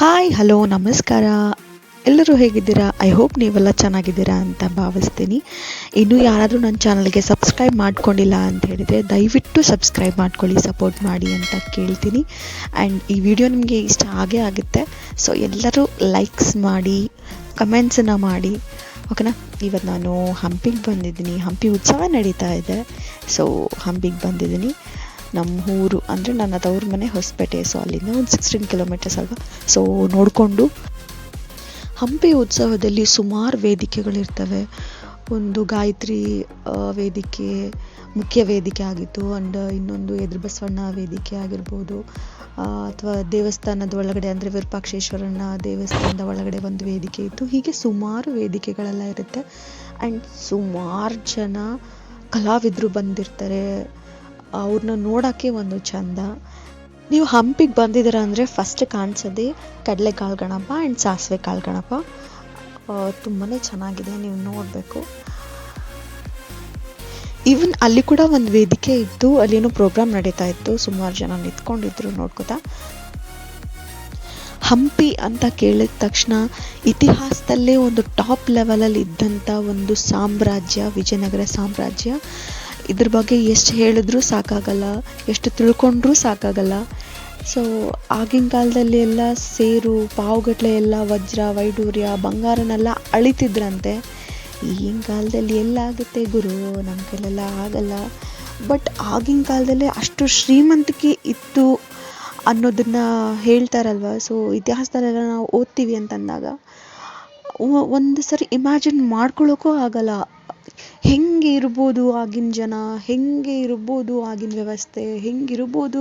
Hi hello ನಮಸ್ಕಾರ. ಎಲ್ಲರೂ ಹೇಗಿದ್ದೀರಾ? ಐ ಹೋಪ್ ನೀವೆಲ್ಲ ಚೆನ್ನಾಗಿದ್ದೀರಾ ಅಂತ ಭಾವಿಸ್ತೀನಿ. ಇನ್ನೂ ಯಾರಾದರೂ ನನ್ನ ಚಾನಲ್ಗೆ ಸಬ್ಸ್ಕ್ರೈಬ್ ಮಾಡ್ಕೊಂಡಿಲ್ಲ ಅಂತ ಹೇಳಿದರೆ ದಯವಿಟ್ಟು ಸಬ್ಸ್ಕ್ರೈಬ್ ಮಾಡ್ಕೊಳ್ಳಿ ಸಪೋರ್ಟ್ ಮಾಡಿ ಅಂತ ಕೇಳ್ತೀನಿ. ಆ್ಯಂಡ್ ಈ ವಿಡಿಯೋ ನಿಮಗೆ ಇಷ್ಟ ಆಗೇ ಆಗುತ್ತೆ. ಸೊ ಎಲ್ಲರೂ ಲೈಕ್ಸ್ ಮಾಡಿ ಕಮೆಂಟ್ಸನ್ನು ಮಾಡಿ. ಓಕೆನಾ ಇವತ್ತು ನಾನು ಹಂಪಿಗೆ ಬಂದಿದ್ದೀನಿ. ಹಂಪಿ ಉತ್ಸವ ನಡೀತಾ ಇದೆ. ಸೊ ಹಂಪಿಗೆ ಬಂದಿದ್ದೀನಿ. ನಮ್ಮ ಊರು ಅಂದರೆ ನನ್ನ ತವ್ರ ಮನೆ ಹೊಸಪೇಟೆ. ಸೊ ಅಲ್ಲಿಂದ ಒಂದು ಸಿಕ್ಸ್ಟೀನ್ ಕಿಲೋಮೀಟರ್ಸ್ ಅಲ್ವಾ ಸೊ ನೋಡಿಕೊಂಡು ಹಂಪಿ ಉತ್ಸವದಲ್ಲಿ ಸುಮಾರು ವೇದಿಕೆಗಳಿರ್ತವೆ. ಒಂದು ಗಾಯತ್ರಿ ವೇದಿಕೆ, ಮುಖ್ಯ ವೇದಿಕೆ ಆಗಿತ್ತು. ಆ್ಯಂಡ್ ಇನ್ನೊಂದು ಎದುರು ಬಸವಣ್ಣ ವೇದಿಕೆ ಆಗಿರ್ಬೋದು. ಅಥವಾ ದೇವಸ್ಥಾನದ ಒಳಗಡೆ ಅಂದರೆ ವಿರೂಪಾಕ್ಷೇಶ್ವರನ ದೇವಸ್ಥಾನದ ಒಳಗಡೆ ಒಂದು ವೇದಿಕೆ ಇತ್ತು. ಹೀಗೆ ಸುಮಾರು ವೇದಿಕೆಗಳೆಲ್ಲ ಇರುತ್ತೆ. ಆ್ಯಂಡ್ ಸುಮಾರು ಜನ ಕಲಾವಿದರು ಬಂದಿರ್ತಾರೆ. ಅವ್ರನ್ನ ನೋಡೋಕ್ಕೆ ಒಂದು ಚಂದ. ನೀವು ಹಂಪಿಗೆ ಬಂದಿದ್ದೀರ ಅಂದರೆ ಫಸ್ಟ್ ಕಾಣಿಸೋದೇ ಕಡಲೆಕಾಳು ಗಣಪ ಆ್ಯಂಡ್ ಸಾಸಿವೆ ಕಾಳು ಗಣಪ ತುಂಬಾ ಚೆನ್ನಾಗಿದೆ, ನೀವು ನೋಡಬೇಕು. ಈವನ್ ಅಲ್ಲಿ ಕೂಡ ಒಂದು ವೇದಿಕೆ ಇತ್ತು, ಅಲ್ಲೇನೋ ಪ್ರೋಗ್ರಾಮ್ ನಡೀತಾ ಇತ್ತು, ಸುಮಾರು ಜನ ನಿಂತ್ಕೊಂಡಿದ್ರು ನೋಡ್ಕೋತಾ. ಹಂಪಿ ಅಂತ ಕೇಳಿದ ತಕ್ಷಣ ಇತಿಹಾಸದಲ್ಲೇ ಒಂದು ಟಾಪ್ ಲೆವೆಲಲ್ಲಿ ಇದ್ದಂಥ ಒಂದು ಸಾಮ್ರಾಜ್ಯ, ವಿಜಯನಗರ ಸಾಮ್ರಾಜ್ಯ. ಇದ್ರ ಬಗ್ಗೆ ಎಷ್ಟು ಹೇಳಿದ್ರೂ ಸಾಕಾಗಲ್ಲ, ಎಷ್ಟು ತಿಳ್ಕೊಂಡ್ರೂ ಸಾಕಾಗಲ್ಲ. ಸೊ ಆಗಿನ ಕಾಲದಲ್ಲಿ ಎಲ್ಲ ಸೇರು ಪಾವುಗಟ್ಟಲೆ ಎಲ್ಲ ವಜ್ರ, ವೈಡೂರ್ಯ, ಬಂಗಾರನೆಲ್ಲ ಅಳಿತಿದ್ರಂತೆ. ಈಗಿನ ಕಾಲದಲ್ಲಿ ಎಲ್ಲ ಆಗುತ್ತೆ ಗುರು, ನಮ್ಮ ಕೈಲೆಲ್ಲ ಆಗಲ್ಲ. ಬಟ್ ಆಗಿನ ಕಾಲದಲ್ಲಿ ಅಷ್ಟು ಶ್ರೀಮಂತಿಕೆ ಇತ್ತು ಅನ್ನೋದನ್ನ ಹೇಳ್ತಾರಲ್ವ? ಸೊ ಇತಿಹಾಸದಲ್ಲೆಲ್ಲ ನಾವು ಓದ್ತೀವಿ ಅಂತಂದಾಗ. ಒಂದು ಸರಿ ಇಮ್ಯಾಜಿನ್ ಮಾಡ್ಕೊಳ್ಳೋಕ್ಕೂ ಆಗಲ್ಲ. ಹೆಂಗೆ ಇರ್ಬೋದು ಆಗಿನ ಜನ, ಹೆಂಗೆ ಇರ್ಬೋದು ಆಗಿನ ವ್ಯವಸ್ಥೆ ಹೆಂಗಿರ್ಬೋದು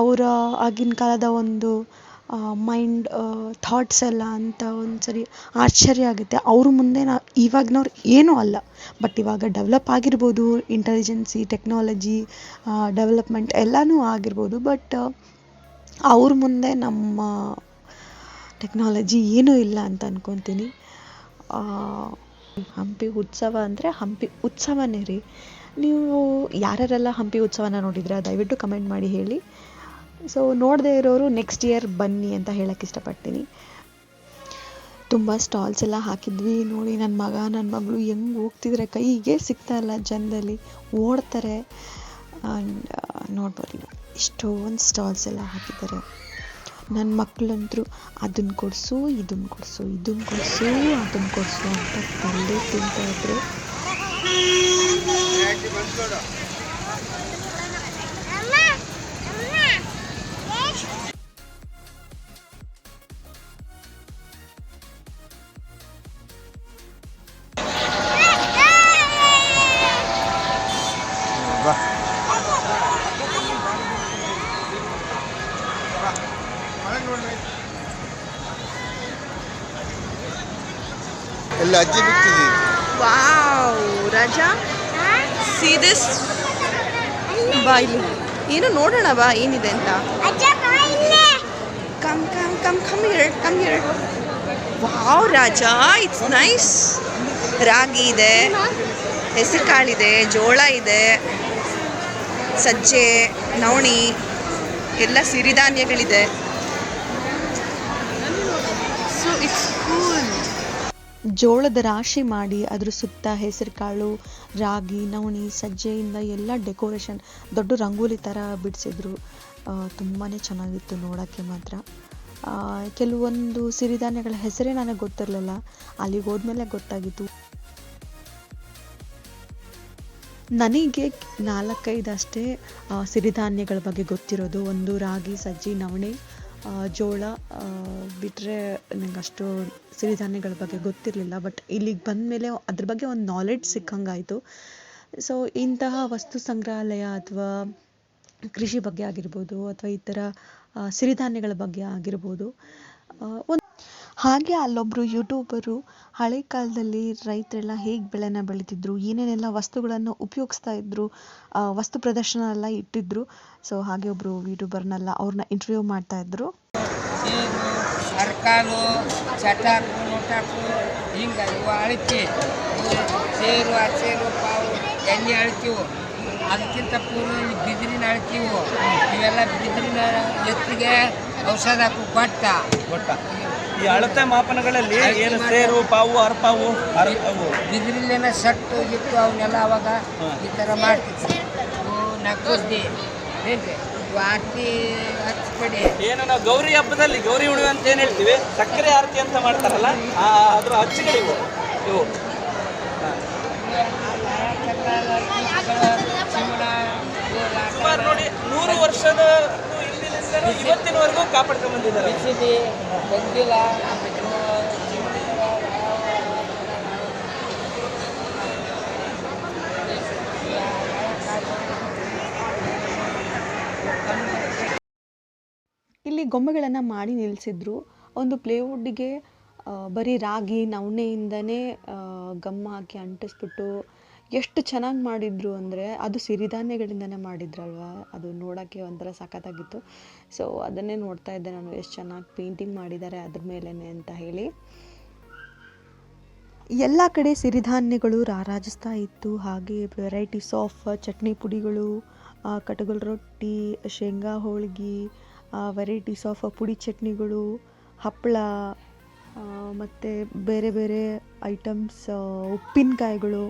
ಅವರ ಆಗಿನ ಕಾಲದ ಒಂದು ಮೈಂಡ್ ಥಾಟ್ಸ್ ಎಲ್ಲ ಅಂತ ಒಂದು ಸರಿ ಆಶ್ಚರ್ಯ ಆಗುತ್ತೆ. ಅವ್ರ ಮುಂದೆ ನಾ, ಇವಾಗಿನವ್ರು ಏನೂ ಅಲ್ಲ. ಬಟ್ ಇವಾಗ ಡೆವಲಪ್ ಆಗಿರ್ಬೋದು ಇಂಟೆಲಿಜೆನ್ಸಿ ಟೆಕ್ನಾಲಜಿ ಡೆವಲಪ್ಮೆಂಟ್ ಎಲ್ಲನೂ ಆಗಿರ್ಬೋದು. ಬಟ್ ಅವ್ರ ಮುಂದೆ ನಮ್ಮ ಟೆಕ್ನಾಲಜಿ ಏನೂ ಇಲ್ಲ ಅಂತ ಅಂದ್ಕೊತೀನಿ ಹಂಪಿ ಉತ್ಸವ ಅಂದರೆ ಹಂಪಿ ಉತ್ಸವನೇ ರೀ. ನೀವು ಯಾರ್ಯಾರೆಲ್ಲ ಹಂಪಿ ಉತ್ಸವನ ನೋಡಿದ್ರೆ ದಯವಿಟ್ಟು ಕಮೆಂಟ್ ಮಾಡಿ ಹೇಳಿ. ಸೊ ನೋಡದೇ ಇರೋರು ನೆಕ್ಸ್ಟ್ ಇಯರ್ ಬನ್ನಿ ಅಂತ ಹೇಳಕ್ಕೆ ಇಷ್ಟಪಡ್ತೀನಿ. ತುಂಬ ಸ್ಟಾಲ್ಸ್ ಎಲ್ಲ ಹಾಕಿದ್ವಿ. ನೋಡಿ ನನ್ನ ಮಗ ನನ್ನ ಮಗಳು ಹೆಂಗೆ ಹೋಗ್ತಿದ್ರೆ? ಕೈಗೆ ಸಿಗ್ತಾ ಇಲ್ಲ ಜನದಲ್ಲಿ. ಓಡ್ತಾರೆ. ಆ್ಯಂಡ್ ನೋಡ್ಬೋದು ಇಷ್ಟೊಂದು ಸ್ಟಾಲ್ಸ್ ಎಲ್ಲ ಹಾಕಿದ್ದಾರೆ. ನನ್ನ ಮಕ್ಕಳಂತೂ ಅದನ್ನು ಕೊಡಿಸು ಇದನ್ನು ಕೊಡಿಸು ಇದನ್ನು ಕೊಡಿಸು ಅದನ್ನು ಕೊಡಿಸು ಅಂತ ತಲೆ ತಿಂತಾ ಅಜ್ಜಿ ವಾವ್, ರಾಜಾ. ಸಿ ದಿಸ್ ಬಾ ಏನು ನೋಡೋಣ ಬಾ, ಏನಿದೆ ಅಂತ. Come come come come here come here wow, Raja it's nice ರಾಗಿ ಇದೆ. ಹೆಸರು ಕಾಳಿದೆ ಜೋಳ ಇದೆ. ಸಜ್ಜೆ, ನವಣಿ, ಎಲ್ಲ ಸಿರಿಧಾನ್ಯಗಳಿದೆ ಸೊ ಇಟ್ಸ್ ಕೂಲ್ ಜೋಳದ ರಾಶಿ ಮಾಡಿ, ಅದ್ರ ಸುತ್ತ ಹೆಸರುಕಾಳು, ರಾಗಿ, ನವಣಿ, ಸಜ್ಜೆಯಿಂದ ಎಲ್ಲ ಡೆಕೋರೇಷನ್ ದೊಡ್ಡ ರಂಗೋಲಿ ಥರ ಬಿಡಿಸಿದ್ರು. ತುಂಬಾ ಚೆನ್ನಾಗಿತ್ತು ನೋಡೋಕ್ಕೆ ಮಾತ್ರ. ಕೆಲವೊಂದು ಸಿರಿಧಾನ್ಯಗಳ ಹೆಸರೇ ನನಗೆ ಗೊತ್ತಿರಲಿಲ್ಲ. ಅಲ್ಲಿಗೆ ಹೋದ್ಮೇಲೆ ಗೊತ್ತಾಗಿತ್ತು. ನನಗೆ ನಾಲ್ಕೈದು ಅಷ್ಟೇ ಸಿರಿಧಾನ್ಯಗಳ ಬಗ್ಗೆ ಗೊತ್ತಿರೋದು. ಒಂದು ರಾಗಿ, ಸಜ್ಜಿ, ನವಣೆ ಜೋಳ ಬಿಟ್ಟರೆ ನಂಗೆ ಅಷ್ಟು ಸಿರಿಧಾನ್ಯಗಳ ಬಗ್ಗೆ ಗೊತ್ತಿರಲಿಲ್ಲ ಬಟ್ ಇಲ್ಲಿಗೆ ಬಂದಮೇಲೆ ಅದ್ರ ಬಗ್ಗೆ ಒಂದು ನಾಲೆಡ್ಜ್ ಸಿಕ್ಕಂಗಾಯಿತು. ಸೊ ಇಂತಹ ವಸ್ತು ಸಂಗ್ರಹಾಲಯ ಅಥವಾ ಕೃಷಿ ಬಗ್ಗೆ ಆಗಿರ್ಬೋದು ಅಥವಾ ಈ ಥರ ಸಿರಿಧಾನ್ಯಗಳ ಬಗ್ಗೆ ಆಗಿರ್ಬೋದು ಒಂದು ಹಾಗೆ ಅಲ್ಲೊಬ್ಬರು ಯೂಟ್ಯೂಬರು ಹಳೆ ಕಾಲದಲ್ಲಿ ರೈತರೆಲ್ಲ ಹೇಗೆ ಬೆಳೆನ ಬೆಳೀತಿದ್ರು, ಏನೇನೆಲ್ಲ ವಸ್ತುಗಳನ್ನು ಉಪಯೋಗಿಸ್ತಾ ಇದ್ರು ವಸ್ತು ಪ್ರದರ್ಶನ ಎಲ್ಲ ಇಟ್ಟಿದ್ರು. ಸೊ ಹಾಗೆ ಒಬ್ಬರು ಯೂಟ್ಯೂಬರ್ನೆಲ್ಲ ಅವ್ರನ್ನ ಇಂಟರ್ವ್ಯೂ ಮಾಡ್ತಾ ಇದ್ರು. ಹಿಂಗೆ ಇವು ಸೇರು ಪಾವು, ಎಣ್ಣೆ ಅದಕ್ಕಿಂತ ಪೂರ್ವ ಈ ಬಿದಿರಿನ ಅಳ್ತೀವು ಇವೆಲ್ಲ ಬಿದಿರಿನ ಎತ್ತಿಗೆ ಔಷಧ ಹಾಕು ಕೊಟ್ಟ ಗೊತ್ತ ಈ ಅಳತೆ ಮಾಪನಗಳಲ್ಲಿ ಏನು ಸೇರು ಪಾವು ಅರ್ಪಾವು ಅರ್ಪಾವು ಅವು? ಬಿದಿರಿಲೇನ ಸಟ್ಟು ಗಿಟ್ಟು ಅವನ್ನೆಲ್ಲ ಅವಾಗ ಈ ಥರ ಮಾಡ್ತಿದ್ವಿ ಏನು ಆರತಿ ಹಚ್ಕಡಿ ಏನು ನಾವು ಗೌರಿ ಹಬ್ಬದಲ್ಲಿ ಗೌರಿ ಹುಣ್ಣಿಮೆ ಅಂತ ಏನು ಹೇಳ್ತೀವಿ? ಸಕ್ಕರೆ ಆರತಿ ಅಂತ ಮಾಡ್ತಾರಲ್ಲ ಅದ್ರ ಅಚ್ಚುಗಳಿವು ಇವು. ಕಾಪಾಡ್ಕೊಂಡು ಬಂದಿದ್ದಾರೆ? ಇಲ್ಲಿ ಗೊಂಬೆಗಳನ್ನು ಮಾಡಿ ನಿಲ್ಲಿಸಿದ್ರು ಒಂದು ಪ್ಲೇವುಡ್ಡಿಗೆ ಬರೀ ರಾಗಿ ನವಣೆಯಿಂದನೇ ಗಮ್ ಹಾಕಿ ಅಂಟಿಸ್ಬಿಟ್ಟು ಎಷ್ಟು ಚೆನ್ನಾಗಿ ಮಾಡಿದ್ರು ಅಂದರೆ ಅದು ಸಿರಿಧಾನ್ಯಗಳಿಂದನೇ ಮಾಡಿದ್ರಲ್ವಾ? ಅದು ನೋಡೋಕ್ಕೆ ಒಂಥರ ಸಖತ್ತಾಗಿತ್ತು. ಸೊ ಅದನ್ನೇ ನೋಡ್ತಾ ಇದ್ದೆ ನಾನು, ಎಷ್ಟು ಚೆನ್ನಾಗಿ ಪೇಂಟಿಂಗ್ ಮಾಡಿದ್ದಾರೆ ಅದ್ರ ಮೇಲೇ ಅಂತ ಹೇಳಿ. ಎಲ್ಲ ಕಡೆ ಸಿರಿಧಾನ್ಯಗಳು ರಾರಾಜಿಸ್ತಾ ಇತ್ತು. ಹಾಗೆ ವೆರೈಟೀಸ್ ಆಫ್ ಚಟ್ನಿ ಪುಡಿಗಳು ಕಟಗಲ್ ರೊಟ್ಟಿ, ಶೇಂಗಾ ಹೋಳಿಗೆ ವೆರೈಟೀಸ್ ಆಫ್ ಪುಡಿ ಚಟ್ನಿಗಳು ಹಪ್ಪಳ ಮತ್ತು ಬೇರೆ ಬೇರೆ ಐಟಮ್ಸ್ ಉಪ್ಪಿನಕಾಯಿಗಳು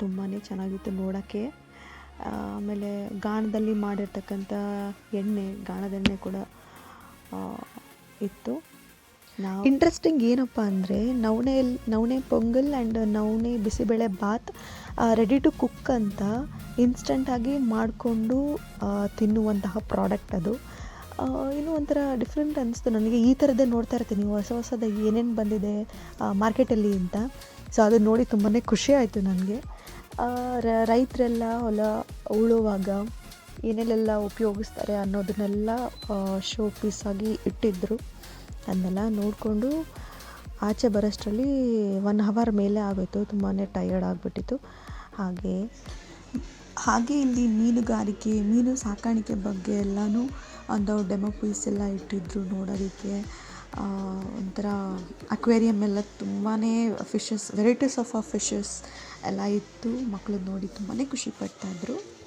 ತುಂಬಾ ಚೆನ್ನಾಗಿತ್ತು ನೋಡೋಕ್ಕೆ. ಆಮೇಲೆ ಗಾಣದಲ್ಲಿ ಮಾಡಿರ್ತಕ್ಕಂಥ ಎಣ್ಣೆ, ಗಾಣದ ಎಣ್ಣೆ ಕೂಡ ಇತ್ತು. ನಾವು ಇಂಟ್ರೆಸ್ಟಿಂಗ್ ಏನಪ್ಪ ಅಂದರೆ, ನವಣೆ ನವಣೆ ಪೊಂಗಲ್ ಆ್ಯಂಡ್ ನವಣೆ bisi bele bath ready to cook ಅಂತ ಇನ್ಸ್ಟಂಟಾಗಿ ಮಾಡಿಕೊಂಡು ತಿನ್ನುವಂತಹ ಪ್ರಾಡಕ್ಟ್ ಅದು. ಇನ್ನೂ ಒಂಥರ ಡಿಫ್ರೆಂಟ್ ಅನಿಸ್ತು ನನಗೆ. ಈ ಥರದ್ದೇ ನೋಡ್ತಾ ಇರ್ತೀನಿ. ಹೊಸ ಹೊಸದಾಗಿ ಏನೇನು ಬಂದಿದೆ ಮಾರ್ಕೆಟಲ್ಲಿ ಅಂತ. ಸೊ ಅದು ನೋಡಿ ತುಂಬಾ ಖುಷಿ ಆಯಿತು ನನಗೆ. ರೈತರೆಲ್ಲ ಹೊಲ ಉಳುವಾಗ ಏನೆಲ್ಲೆಲ್ಲ ಉಪಯೋಗಿಸ್ತಾರೆ ಅನ್ನೋದನ್ನೆಲ್ಲ ಶೋ ಪೀಸಾಗಿ ಇಟ್ಟಿದ್ದರು ಅದನ್ನೆಲ್ಲ ನೋಡಿಕೊಂಡು ಆಚೆ ಬರೋಷ್ಟರಲ್ಲಿ ಒನ್ ಹವರ್ ಮೇಲೆ ಆಗೋಯಿತು. ತುಂಬಾ ಟಯರ್ಡ್ ಆಗಿಬಿಟ್ಟಿತ್ತು. ಹಾಗೆ ಹಾಗೆ ಇಲ್ಲಿ ಮೀನುಗಾರಿಕೆ, ಮೀನು ಸಾಕಾಣಿಕೆ ಬಗ್ಗೆ ಎಲ್ಲನೂ ಒಂದು ಡೆಮೋ ಪೀಸ್ ಎಲ್ಲ ಇಟ್ಟಿದ್ರು ನೋಡೋದಕ್ಕೆ. ಒಂಥರ ಅಕ್ವೇರಿಯಮ್ ಎಲ್ಲ ತುಂಬಾ ಫಿಶಸ್ ವೆರೈಟೀಸ್ ಆಫ್ ಆ ಫಿಶಸ್ ಎಲ್ಲ ಇತ್ತು. ಮಕ್ಕಳು ನೋಡಿ ತುಂಬಾ ಖುಷಿ ಪಡ್ತಾಯಿದ್ರು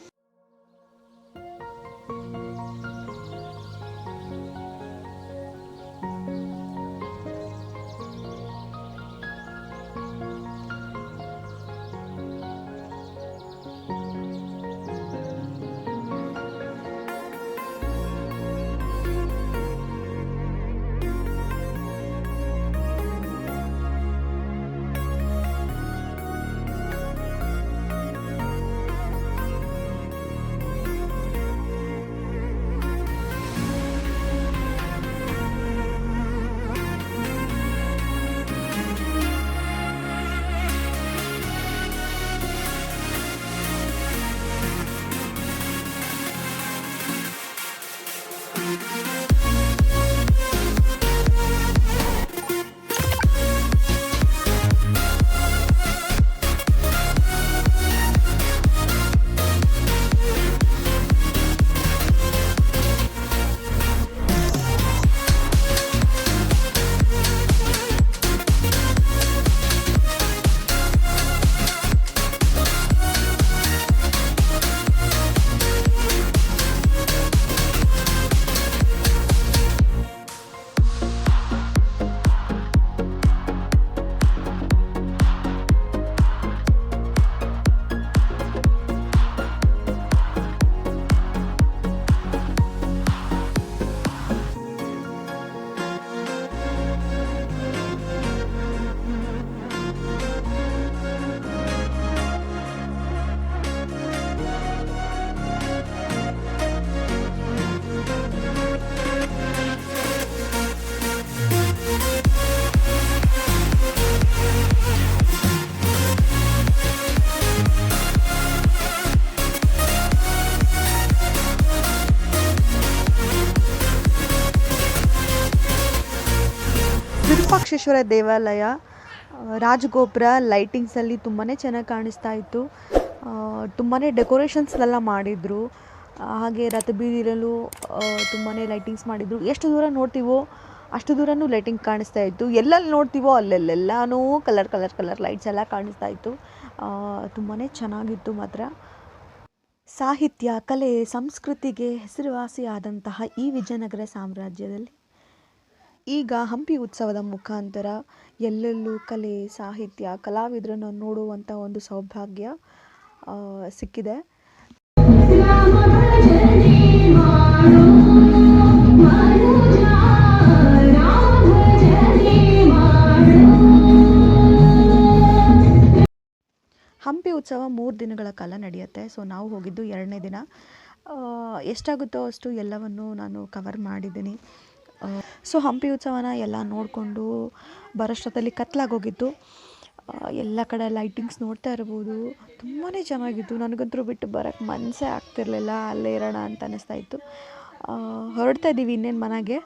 ವಿರೂಪಾಕ್ಷೇಶ್ವರ ದೇವಾಲಯ ರಾಜಗೋಪುರ ಲೈಟಿಂಗ್ಸಲ್ಲಿ ತುಂಬಾ ಚೆನ್ನಾಗಿ ಕಾಣಿಸ್ತಾ ಇತ್ತು. ತುಂಬಾ ಡೆಕೋರೇಷನ್ಸ್ನೆಲ್ಲ ಮಾಡಿದರು. ಹಾಗೆ ರಥ ಬೀದಿರಲು ತುಂಬಾ ಲೈಟಿಂಗ್ಸ್ ಮಾಡಿದರು. ಎಷ್ಟು ದೂರ ನೋಡ್ತೀವೋ ಅಷ್ಟು ದೂರನೂ ಲೈಟಿಂಗ್ ಕಾಣಿಸ್ತಾ ಇತ್ತು. ಎಲ್ಲೆಲ್ಲಿ ನೋಡ್ತೀವೋ ಅಲ್ಲೆಲ್ಲೆಲ್ಲನೂ ಕಲರ್ ಕಲರ್ ಕಲರ್ ಲೈಟ್ಸ್ ಎಲ್ಲ ಕಾಣಿಸ್ತಾ ಇತ್ತು. ತುಂಬಾ ಚೆನ್ನಾಗಿತ್ತು ಮಾತ್ರ. ಸಾಹಿತ್ಯ, ಕಲೆ, ಸಂಸ್ಕೃತಿಗೆ ಹೆಸರುವಾಸಿಯಾದಂತಹ ಈ ವಿಜಯನಗರ ಸಾಮ್ರಾಜ್ಯದಲ್ಲಿ. ಈಗ ಹಂಪಿ ಉತ್ಸವದ ಮುಖಾಂತರ ಎಲ್ಲೆಲ್ಲೂ ಕಲೆ, ಸಾಹಿತ್ಯ, ಕಲಾವಿದರನ್ನು ನೋಡುವಂಥ ಒಂದು ಸೌಭಾಗ್ಯ ಸಿಕ್ಕಿದೆ. ಹಂಪಿ ಉತ್ಸವ ಮೂರು ದಿನಗಳ ಕಾಲ ನಡೆಯುತ್ತೆ. ಸೊ ನಾವು ಹೋಗಿದ್ದು ಎರಡನೇ ದಿನ. ಎಷ್ಟಾಗುತ್ತೋ ಅಷ್ಟು ಎಲ್ಲವನ್ನು ನಾನು ಕವರ್ ಮಾಡಿದ್ದೀನಿ. ಸೊ ಹಂಪಿ ಉತ್ಸವನ ಎಲ್ಲ ನೋಡಿಕೊಂಡು ಬರೋಷ್ಟೊತ್ತಲ್ಲಿ ಕತ್ಲಾಗೋಗಿತ್ತು. ಎಲ್ಲ ಕಡೆ ಲೈಟಿಂಗ್ಸ್ ನೋಡ್ತಾ ಇರ್ಬೋದು. ತುಂಬಾ ಚೆನ್ನಾಗಿತ್ತು. ನನಗಂತೂ ಬಿಟ್ಟು ಬರೋಕ್ಕೆ ಮನಸ್ಸೇ ಆಗ್ತಿರಲಿಲ್ಲ. ಅಲ್ಲೇ ಇರೋಣ ಅಂತ ಅನ್ನಿಸ್ತಾ ಇತ್ತು. ಹೊರಡ್ತಾ ಇದ್ದೀವಿ ಇನ್ನೇನು ಮನೆಗೆ.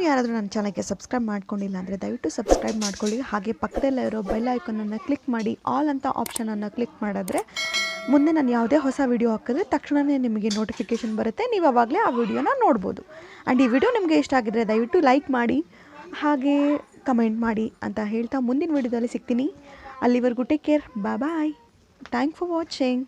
ಇನ್ನೂ ಯಾರಾದರೂ ನನ್ನ ಚಾನಲ್ಗೆ ಸಬ್ಸ್ಕ್ರೈಬ್ ಮಾಡ್ಕೊಂಡಿಲ್ಲ ಅಂದರೆ ದಯವಿಟ್ಟು ಸಬ್ಸ್ಕ್ರೈಬ್ ಮಾಡ್ಕೊಳ್ಳಿ. ಹಾಗೆ ಪಕ್ಕದಲ್ಲೇ ಇರೋ ಬೆಲ್ ಐಕನನ್ನು ಕ್ಲಿಕ್ ಮಾಡಿ. ಆಲ್ ಅಂತ ಆಪ್ಷನನ್ನು ಕ್ಲಿಕ್ ಮಾಡಿದ್ರೆ ಮುಂದೆ ನಾನು ಯಾವುದೇ ಹೊಸ ವಿಡಿಯೋ ಹಾಕಿದ್ರೆ ತಕ್ಷಣವೇ ನಿಮಗೆ ನೋಟಿಫಿಕೇಷನ್ ಬರುತ್ತೆ. ನೀವು ಆವಾಗಲೇ ಆ ವಿಡಿಯೋನ ನೋಡ್ಬೋದು. ಆ್ಯಂಡ್ ಈ ವಿಡಿಯೋ ನಿಮಗೆ ಇಷ್ಟ ಆಗಿದ್ರೆ ದಯವಿಟ್ಟು ಲೈಕ್ ಮಾಡಿ, ಹಾಗೆ ಕಮೆಂಟ್ ಮಾಡಿ ಅಂತ ಹೇಳ್ತಾ ಮುಂದಿನ ವಿಡಿಯೋದಲ್ಲಿ ಸಿಗ್ತೀನಿ. ಅಲ್ಲಿವರೆಗೂ take care bye thank for watching